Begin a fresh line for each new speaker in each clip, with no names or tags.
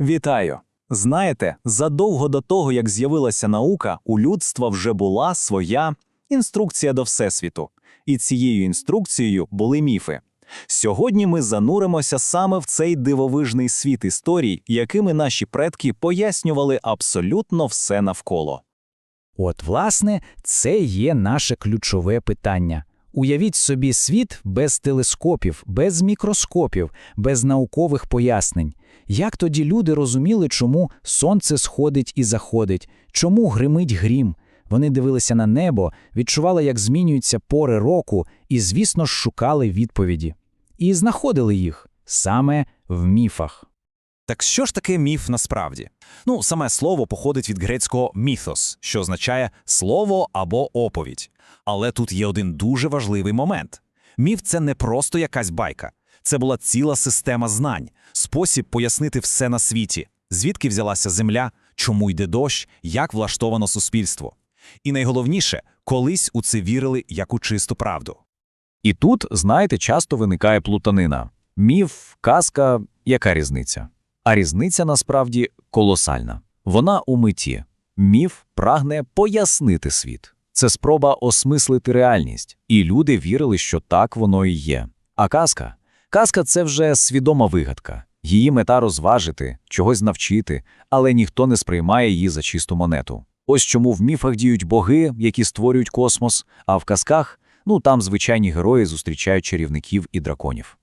Вітаю! Знаєте, задовго до того, як з'явилася наука, у людства вже була своя інструкція до Всесвіту. І цією інструкцією були міфи. Сьогодні ми зануримося саме в цей дивовижний світ історій, якими наші предки пояснювали абсолютно все навколо.
От, власне, це є наше ключове питання. Уявіть собі світ без телескопів, без мікроскопів, без наукових пояснень. Як тоді люди розуміли, чому сонце сходить і заходить, чому гримить грім? Вони дивилися на небо, відчували, як змінюються пори року, і, звісно шукали відповіді. І знаходили їх саме в міфах.
Так що ж таке міф насправді? Ну, саме слово походить від грецького міθос, що означає слово або оповідь. Але тут є один дуже важливий момент. Міф це не просто якась байка, це була ціла система знань, спосіб пояснити все на світі, звідки взялася земля, чому йде дощ, як влаштовано суспільство. І найголовніше, колись у це вірили як у чисту правду.
І тут, знаєте, часто виникає плутанина. Міф, казка, яка різниця? А різниця насправді колосальна. Вона у меті. Міф прагне пояснити світ. Це спроба осмислити реальність, і люди вірили, що так воно і є. А казка? Казка це вже свідома вигадка. Її мета розважити, чогось навчити, але ніхто не сприймає її за чисту монету. Ось чому в міфах діють боги, які створюють космос, а в казках ну там звичайні герої зустрічають чарівників і драконів.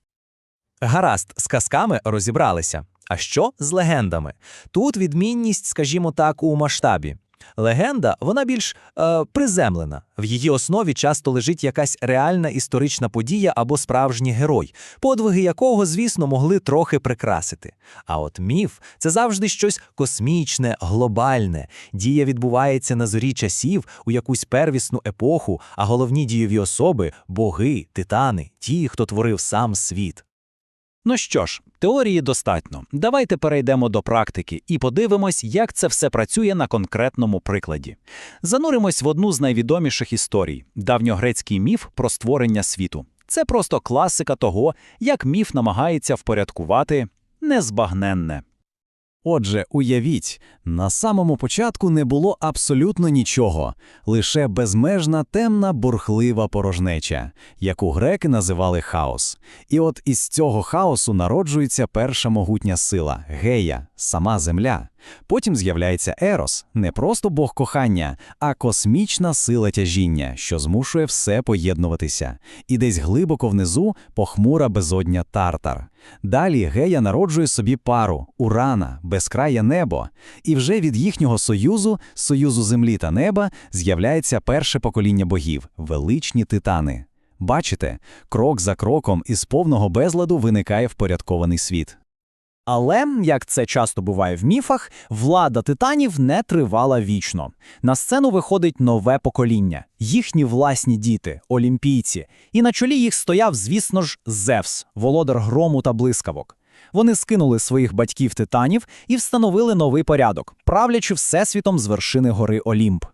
Гаразд, з казками розібралися. А що з легендами? Тут відмінність, скажімо так, у масштабі. Легенда вона більш е, приземлена. В її основі часто лежить якась реальна історична подія або справжній герой, подвиги якого, звісно, могли трохи прикрасити. А от міф це завжди щось космічне, глобальне. Дія відбувається на зорі часів у якусь первісну епоху, а головні дієві особи боги, титани, ті, хто творив сам світ.
Ну що ж, теорії достатньо. Давайте перейдемо до практики і подивимось, як це все працює на конкретному прикладі. Зануримось в одну з найвідоміших історій давньогрецький міф про створення світу. Це просто класика того, як міф намагається впорядкувати незбагненне.
Отже, уявіть, на самому початку не було абсолютно нічого, лише безмежна темна бурхлива порожнеча, яку греки називали хаос. І от із цього хаосу народжується перша могутня сила гея, сама земля. Потім з'являється Ерос, не просто бог кохання, а космічна сила тяжіння, що змушує все поєднуватися. І десь глибоко внизу похмура безодня Тартар. Далі Гея народжує собі пару Урана, безкрає небо, і вже від їхнього союзу, союзу землі та неба, з'являється перше покоління богів величні титани. Бачите, крок за кроком із повного безладу виникає впорядкований світ.
Але, як це часто буває в міфах, влада титанів не тривала вічно. На сцену виходить нове покоління, їхні власні діти, олімпійці, і на чолі їх стояв, звісно ж, Зевс, володар грому та блискавок. Вони скинули своїх батьків титанів і встановили новий порядок, правлячи всесвітом з вершини гори Олімп.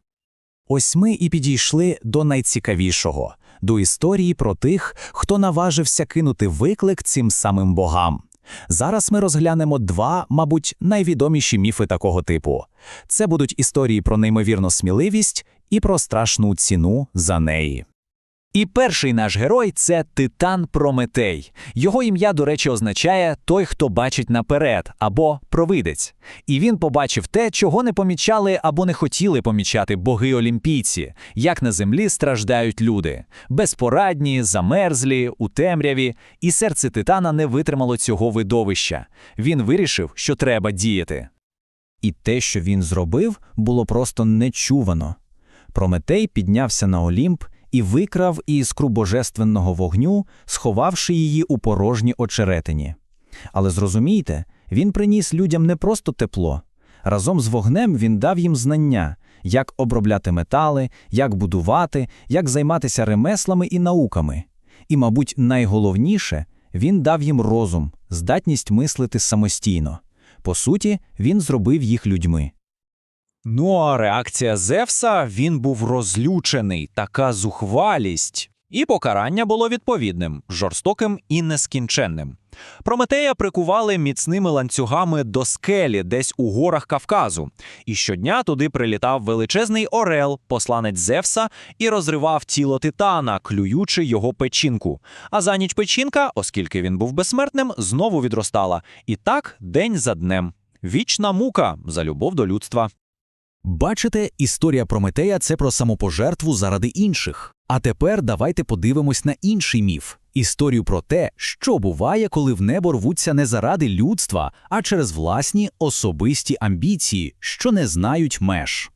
Ось ми і підійшли до найцікавішого до історії про тих, хто наважився кинути виклик цим самим богам. Зараз ми розглянемо два, мабуть, найвідоміші міфи такого типу. Це будуть історії про неймовірну сміливість і про страшну ціну за неї.
І перший наш герой це Титан Прометей. Його ім'я, до речі, означає той, хто бачить наперед, або провидець. І він побачив те, чого не помічали або не хотіли помічати боги олімпійці, як на землі страждають люди, безпорадні, замерзлі, у темряві, і серце Титана не витримало цього видовища. Він вирішив, що треба діяти.
І те, що він зробив, було просто нечувано. Прометей піднявся на Олімп і викрав іскру божественного вогню, сховавши її у порожній очеретині. Але зрозумійте, він приніс людям не просто тепло. Разом з вогнем він дав їм знання, як обробляти метали, як будувати, як займатися ремеслами і науками. І, мабуть, найголовніше, він дав їм розум, здатність мислити самостійно. По суті, він зробив їх людьми.
Ну а реакція Зевса він був розлючений, така зухвалість. І покарання було відповідним, жорстоким і нескінченним. Прометея прикували міцними ланцюгами до скелі десь у горах Кавказу, і щодня туди прилітав величезний орел, посланець Зевса, і розривав тіло титана, клюючи його печінку. А за ніч печінка, оскільки він був безсмертним, знову відростала. І так день за днем. Вічна мука за любов до людства.
Бачите, історія Прометея це про самопожертву заради інших. А тепер давайте подивимось на інший міф історію про те, що буває, коли в небо рвуться не заради людства, а через власні особисті амбіції, що не знають меж.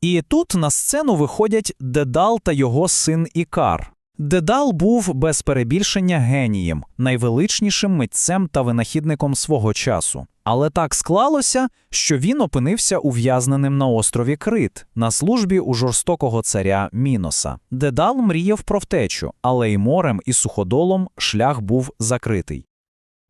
І тут на сцену виходять Дедал та його син Ікар. Дедал був без перебільшення генієм, найвеличнішим митцем та винахідником свого часу. Але так склалося, що він опинився ув'язненим на острові Крит на службі у жорстокого царя Міноса. Дедал мріяв про втечу, але й морем, і суходолом шлях був закритий.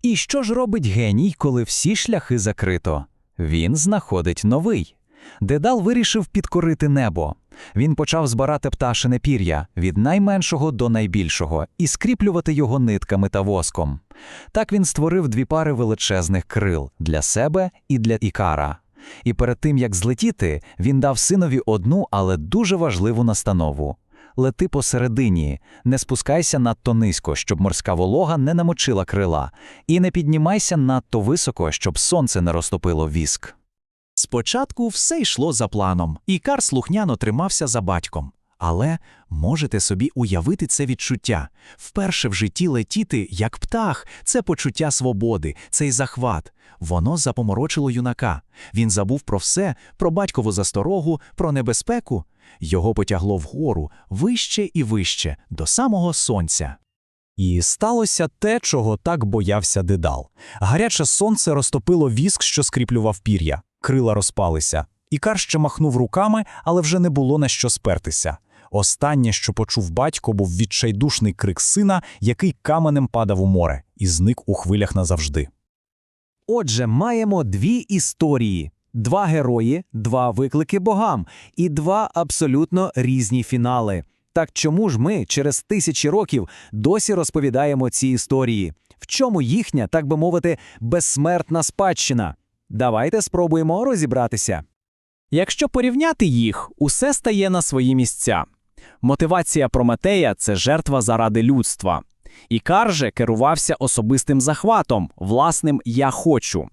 І що ж робить геній, коли всі шляхи закрито? Він знаходить новий. Дедал вирішив підкорити небо. Він почав збирати пташине пір'я від найменшого до найбільшого і скріплювати його нитками та воском. Так він створив дві пари величезних крил для себе і для Ікара. І перед тим як злетіти, він дав синові одну, але дуже важливу настанову. Лети посередині, не спускайся надто низько, щоб морська волога не намочила крила, і не піднімайся надто високо, щоб сонце не розтопило віск.
Спочатку все йшло за планом, Ікар слухняно тримався за батьком. Але можете собі уявити це відчуття. Вперше в житті летіти, як птах, це почуття свободи, цей захват. Воно запоморочило юнака. Він забув про все, про батькову засторогу, про небезпеку. Його потягло вгору, вище і вище, до самого сонця.
І сталося те, чого так боявся Дедал. Гаряче сонце розтопило віск, що скріплював пір'я, крила розпалися. Ікар ще махнув руками, але вже не було на що спертися. Останнє, що почув батько, був відчайдушний крик сина, який каменем падав у море, і зник у хвилях назавжди.
Отже, маємо дві історії: два герої, два виклики богам і два абсолютно різні фінали. Так чому ж ми через тисячі років досі розповідаємо ці історії? В чому їхня, так би мовити, безсмертна спадщина? Давайте спробуємо розібратися. Якщо порівняти їх, усе стає на свої місця. Мотивація Прометея це жертва заради людства. Ікар же керувався особистим захватом, власним я хочу.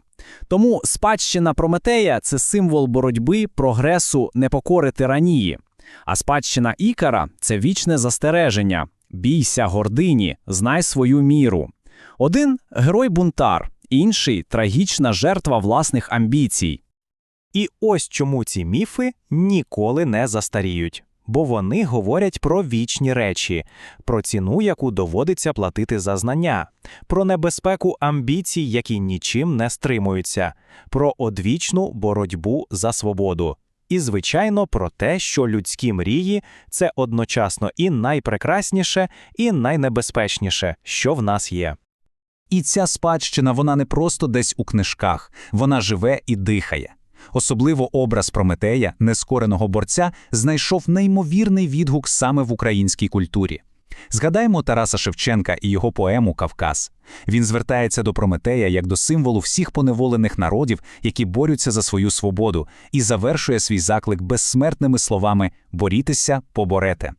Тому спадщина Прометея це символ боротьби, прогресу, непокори тиранії. А спадщина Ікара це вічне застереження. Бійся гордині, знай свою міру. Один герой бунтар, інший трагічна жертва власних амбіцій. І ось чому ці міфи ніколи не застаріють. Бо вони говорять про вічні речі, про ціну, яку доводиться платити за знання, про небезпеку амбіцій, які нічим не стримуються, про одвічну боротьбу за свободу. І, звичайно, про те, що людські мрії це одночасно і найпрекрасніше, і найнебезпечніше, що в нас є.
І ця спадщина вона не просто десь у книжках, вона живе і дихає. Особливо образ Прометея, нескореного борця, знайшов неймовірний відгук саме в українській культурі. Згадаємо Тараса Шевченка і його поему Кавказ. Він звертається до Прометея як до символу всіх поневолених народів, які борються за свою свободу, і завершує свій заклик безсмертними словами Борітеся, поборете.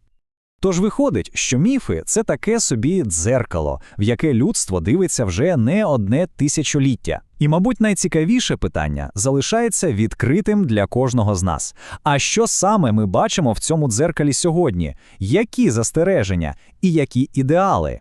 Тож виходить, що міфи це таке собі дзеркало, в яке людство дивиться вже не одне тисячоліття. І, мабуть, найцікавіше питання залишається відкритим для кожного з нас. А що саме ми бачимо в цьому дзеркалі сьогодні? Які застереження і які ідеали?